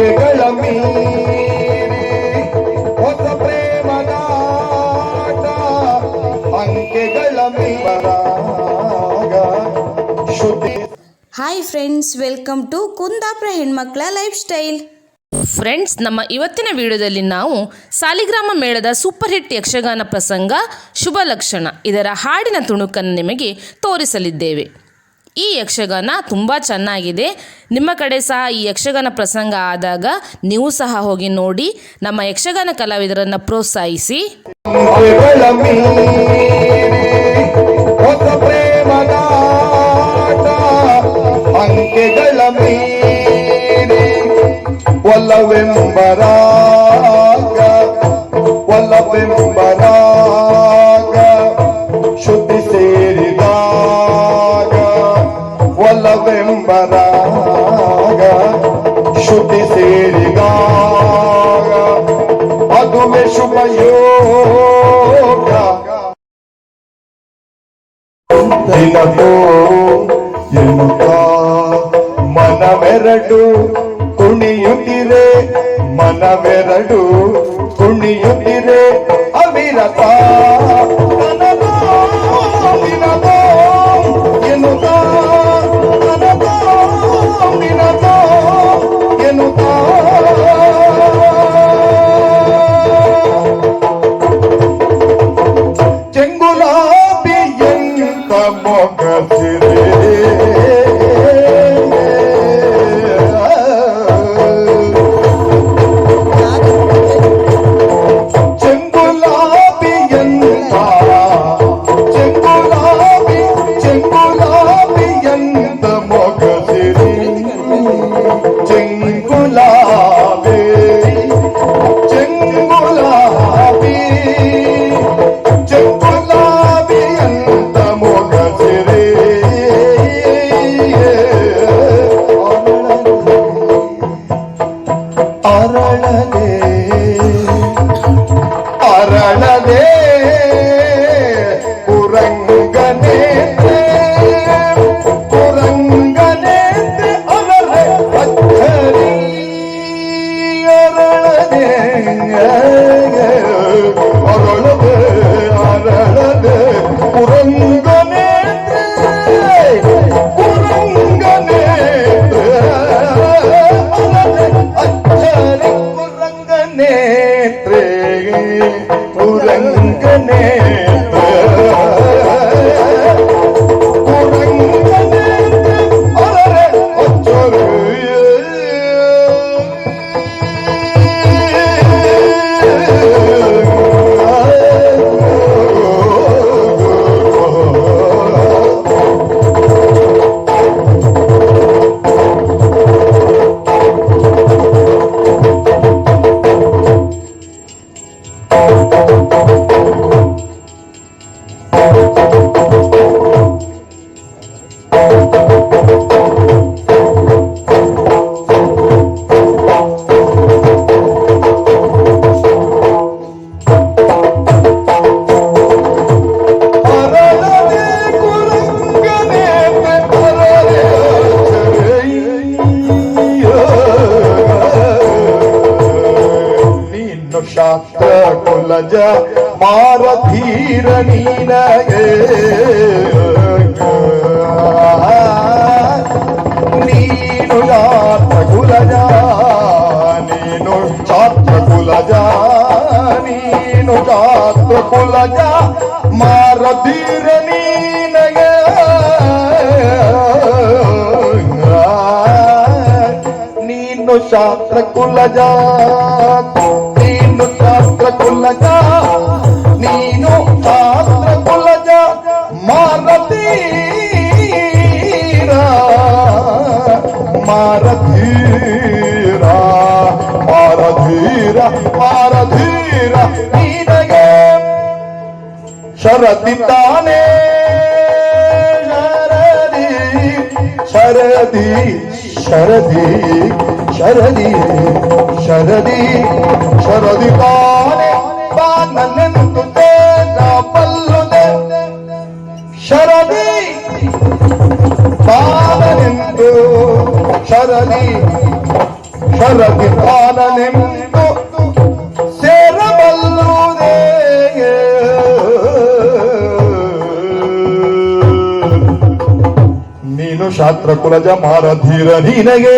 ಅಂಕೆಗಳ ಮೀರಿ ಹೊಸ ಪ್ರೇಮದ ಆಟ ಅಂಕೆಗಳ ಮೀರಾಗ hi friends welcome to Kundapura ಹೆಣ್ಮಕ್ಳ ಲೈಫ್ ಸ್ಟೈಲ್ ಫ್ರೆಂಡ್ಸ್ ನಮ್ಮ ಇವತ್ತಿನ ವಿಡಿಯೋದಲ್ಲಿ ನಾವು ಸಾಲಿಗ್ರಾಮ ಮೇಳದ ಸೂಪರ್ ಹಿಟ್ ಯಕ್ಷಗಾನ ಪ್ರಸಂಗ ಶುಭ ಲಕ್ಷಣ ಇದರ ಹಾಡಿನ ತುಣುಕನ್ನು ನಿಮಗೆ ತೋರಿಸಲಿದ್ದೇವೆ. ಈ ಯಕ್ಷಗಾನ ತುಂಬ ಚೆನ್ನಾಗಿದೆ. ನಿಮ್ಮ ಕಡೆ ಸಹ ಈ ಯಕ್ಷಗಾನ ಪ್ರಸಂಗ ಆದಾಗ ನೀವು ಸಹ ಹೋಗಿ ನೋಡಿ, ನಮ್ಮ ಯಕ್ಷಗಾನ ಕಲಾವಿದರನ್ನು ಪ್ರೋತ್ಸಾಹಿಸಿ. ಮೀರಿ ಒಲವೆಂಬರಾಗ ಶುದ್ಧಿ ಸೇರಿದಾಗ ಅದುವೆ ಶುಭ ಯೋಗ ದಿನದೋ ಎನ್ನುತ್ತ ಮನವೆರಡು ಕುಣಿಯುತ್ತಿರೆ ಮನವೆರಡು ಕುಣಿಯುತ್ತಿರೆ ಅವಿರತ. மனதே குரங்கனே குரங்கனே அவரே பச்சரி அரணே அரணே அரணே குரங்க ನೀನು ಶಾಸ್ತ್ರ ಕುಲಜ ಮಾರಧೀರ ನೀನಗೆ ನೀನು ಶಾಸ್ತ್ರ ಕುಲಜ ನೀನು ಶಾಸ್ತ್ರ ಕುಲಜ ನೀನು ಶಾಸ್ತ್ರ ಕುಲಜ ಮಾರಧೀರ ನೀನಗೆ ನೀನು ಶಾಸ್ತ್ರ ಕುಲಜ ನೀನು ಶಾಸ್ತ್ರ ಕುಲಜ ನೀನು ಶಾಸ್ತ್ರ ಕುಲಜ ಮಾರತೀರ ಮಾರಧೀರ ಮಾರಧೀರ ಮಾರಧೀರ ನೀನಗೆ ಶರದಿ ತಾನೇ ಶರದಿ ಶರದಿ ಶರದಿ ಶರದಿ ಶರದಿ ತಾನೆ ಬಾನನೆಂದು ಬಲ್ಲುದೆ ಶರದಿ ಬಾನನೆಂದು ಶರದಿ ಶರದಿ ಬಾಲನೆಂದು ಶಾಸ್ತ್ರ ಕುಲಜ ಮಾರಧೀರ ನೀನಗೆ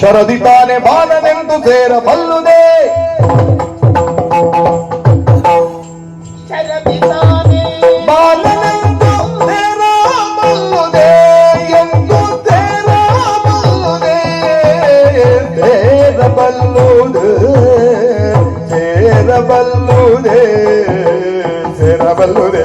ಶರದಿ ತಾನೆ ಬಾಣನೆಂದು ಸೇರಬಲ್ಲುದೇ ಸೇರಬಲ್ಲುದೇ ಸೇರಬಲ್ಲುದೇ ಸೇರಬಲ್ಲುದೇ